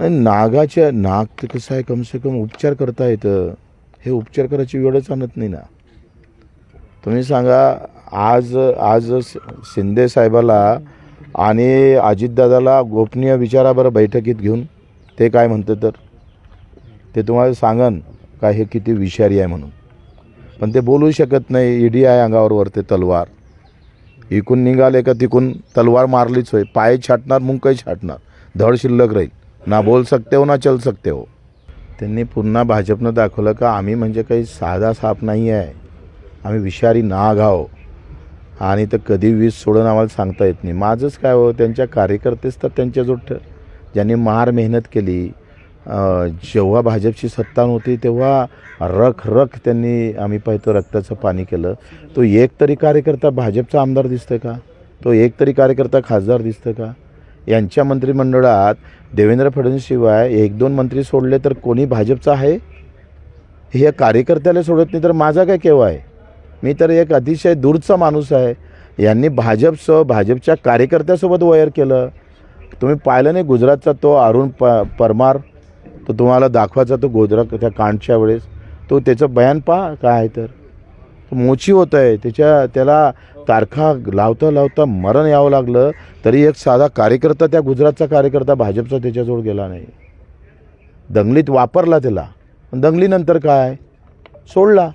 नाही नागाच्या नाग कसं आहे कमसे कम उपचार करता येतं. हे उपचार करायची वेळच आणत नाही ना. तुम्ही सांगा आज आज शिंदे साहेबाला आणि अजितदादाला गोपनीय विचाराबरं बैठकीत घेऊन ते काय म्हणतं तर? ते तुम्हाला सांगन का हे किती विषारी आहे म्हणून. पण ते बोलू शकत नाही ईडी आहे अंगावर वरते तलवार. इकून निघाले का तिकून तलवार मारलीच होय पाय छाटणार मुंकही काही छाटणार धड शिल्लक राहील. ना बोल सकते हो ना चल सकते हो. त्यांनी पुन्हा भाजपनं दाखवलं का आम्ही म्हणजे काही साधा साप नाही आहे. आम्ही विषारी नाग आहो. आणि तर कधी वीज सोडून आम्हाला सांगता येत नाही. माझंच काय हो त्यांच्या कार्यकर्तेच तर त्यांच्याजवळ ठ ज्यांनी मार मेहनत केली जेव्हा भाजपची सत्ता नव्हती तेव्हा रख रख त्यांनी आम्ही पाहतो रक्ताचं पाणी केलं. तो एक तरी कार्यकर्ता भाजपचा आमदार दिसतं का? तो एक तरी कार्यकर्ता खासदार दिसतं का? यांच्या मंत्रिमंडळात देवेंद्र फडणवीसशिवाय एक दोन मंत्री सोडले तर कोणी भाजपचा आहे? हे या कार्यकर्त्याला सोडत नाही तर माझा काय केव्हा आहे? मी तर एक अतिशय दूरचा माणूस आहे. यांनी भाजपसह भाजपच्या कार्यकर्त्यासोबत वयर केलं. तुम्ही पाहिलं नाही गुजरातचा तो अरुण प परमार? तो तुम्हाला दाखवायचा तो गुजरात त्या कांडच्या वेळेस. तो त्याचं बयान पहा काय आहे तर. तो मोची होत आहे त्याच्या त्याला तारखा लावता लावता मरण यावं लागलं तरी एक साधा कार्यकर्ता त्या गुजरातचा कार्यकर्ता भाजपचा त्याच्याजवळ गेला नाही. दंगलीत वापरला त्याला. दंगलीनंतर काय? सोडला.